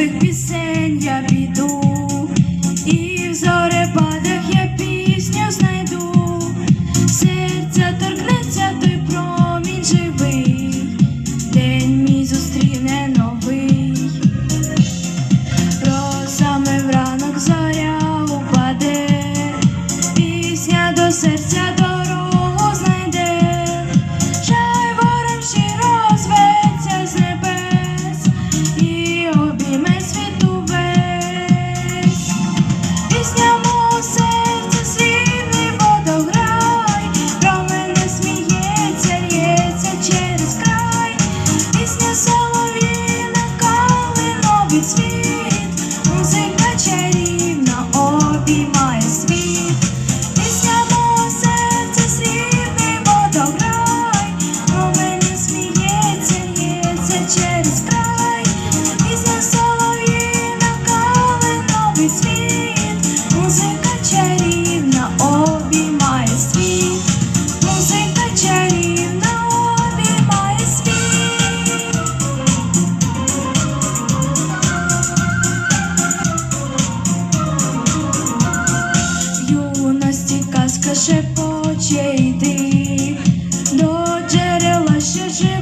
нових пісень я піду і взор. so ще шепоче йди до джерела ще живе.